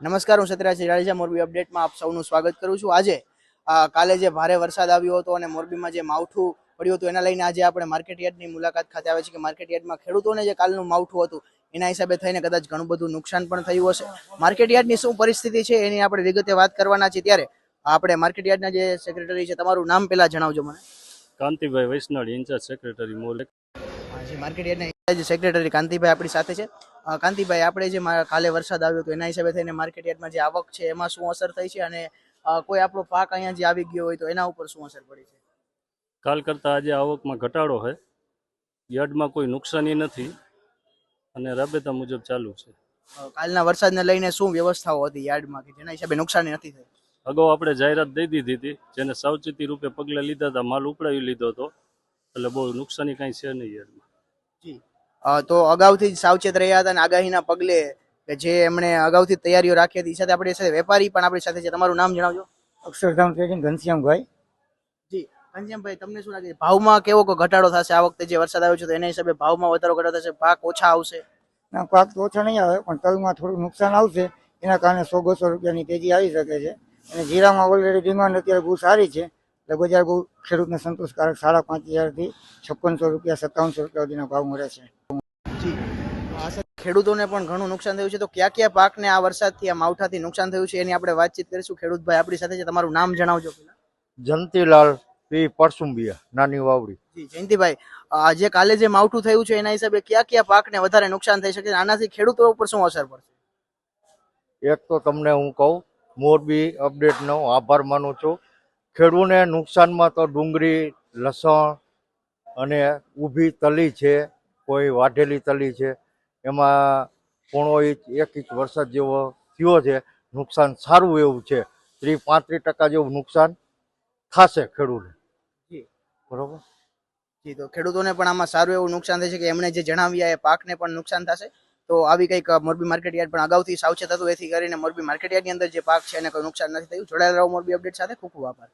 નમસ્કાર હું સત્યરાજ જાડેજા મોરબી અપડેટમાં આપ સૌનું સ્વાગત કરું છું. આજે કાલે જે ભારે વરસાદ આવ્યો હતો અને મોરબીમાં જે માવઠું પડ્યું હતું એના લઈને આજે આપણે માર્કેટ યાર્ડની મુલાકાત ખાતે આવે છે કે માર્કેટ યાર્ડમાં ખેડૂતોને જે કાલનું માવઠું હતું એના હિસાબે થઈને કદાચ ઘણું બધું નુકસાન પણ થયું હશે. માર્કેટ યાર્ડની શું પરિસ્થિતિ છે એની આપણે વિગતે વાત કરવાના છે ત્યારે આપણે માર્કેટ યાર્ડના જે સેક્રેટરી છે તમારું નામ પહેલા જણાવજો મને. કાંતિભાઈ વૈષ્ણવ ઇન્ચાર્જ સેક્રેટરી મોલ માર્કેટ યાર્ડના સેક્રેટરી કાંતિભાઈ આપણી સાથે છે. કાંતિભાઈ આપણે જે કાલે વરસાદ આવ્યો હતો એના હિસાબે થઈને માર્કેટ યાર્ડમાં જે આવક છે એમાં શું અસર થઈ છે અને કોઈ આપણો પાક અહીંયા જે આવી ગયો હોય તો એના ઉપર શું અસર પડી છે? કાલ કરતાં આજે આવકમાં ઘટાડો છે યાર્ડમાં કોઈ નુકસાની નથી અને રાબેતા મુજબ ચાલુ છે. કાલના વરસાદને લઈને શું વ્યવસ્થાઓ હતી યાર્ડમાં કે જેના હિસાબે નુકસાની નથી થઈ? અગાઉ આપણે જાહેરાત દઈ દીધી હતી જેને સાવચેતી રૂપે પગલાં લીધા હતા માલ ઉપડાવી લીધો હતો. એટલે બહુ નુકસાની કાંઈ છે નહીં યાર્ડમાં. જી. તો અગાઉથી જ સાવચેત રહ્યા હતા અને આગાહીના પગલે કે જે એમણે અગાઉથી તૈયારીઓ રાખી હતી સાથે આપણી સાથે વેપારી પણ આપણી સાથે છે. તમારું નામ જણાવજો. અક્ષરધામ ટ્રેડિંગ ઘનશ્યામભાઈ? જી ઘનશ્યામભાઈ તમને શું લાગે? ભાવમાં કેવો કોઈ ઘટાડો થશે આ વખતે જે વરસાદ આવ્યો છે? તો એના હિસાબે ભાવમાં વધારો ઘટાડો થશે? પાક ઓછા આવશે? ના પાક તો ઓછો નહીં આવે પણ તલમાં થોડું નુકસાન આવશે. એના કારણે સો બસો રૂપિયાની તેજી આવી શકે છે. અને જીરામાં ઓલરેડી ડિમાન્ડ અત્યારે બહુ સારી છે. બજાર બહુ ખેડૂતને સંતોષકારક સાડા પાંચ હજારથી છપ્પનસો રૂપિયા સત્તાવનસો રૂપિયા સુધીના ભાવ મળે છે. જી. ખેડૂતોને પણ ઘણું નુકસાન થયું છે. તો કયા કયા પાકને આ વરસાદથી આ માવઠાથી નુકસાન થયું છે? એની આપણે વાતચીત કરીશું. ખેડૂતભાઈ આપણી સાથે છે. તમારું નામ જણાવજો પહેલા. જંતીલાલ પી. પરસુંબિયા નાની વાવડી. જી જયંતિભાઈ આજે કાલે જે માવઠું થયું છે એના હિસાબે કયા કયા પાકને વધારે નુકસાન થઈ શકે છે? આનાથી ખેડૂતો ઉપર શું અસર પડશે? એક તો તમને હું કહું મોરબી અપડેટનો આભાર માનું છું. ખેડૂને નુકસાનમાં તો ડુંગળી લસણ અને ઊભી તલી છે કોઈ વાઢેલી તલી છે એમાં પોણો ઇંચ એક ઇંચ વરસાદ જેવો થયો છે નુકસાન સારું એવું છે. ત્રીસ પાંત્રીસ ટકા જેવું નુકસાન થશે ખેડૂને. જી. બરોબર? જી તો ખેડૂતોને પણ આમાં સારું એવું નુકસાન થશે કે એમણે જે જણાવ્યા એ પાકને પણ નુકસાન થશે? તો આવી કંઈક મોરબી માર્કેટ યાર્ડ પણ અગાઉથી સાવચેત હતું, એથી કરીને મોરબી માર્કેટ યાર્ડની અંદર જે પાક છે એને કોઈ નુકસાન નથી થયું. જોડાયેલા રહો મોરબી અપડેટ સાથે. ખૂબ ખૂબ આભાર.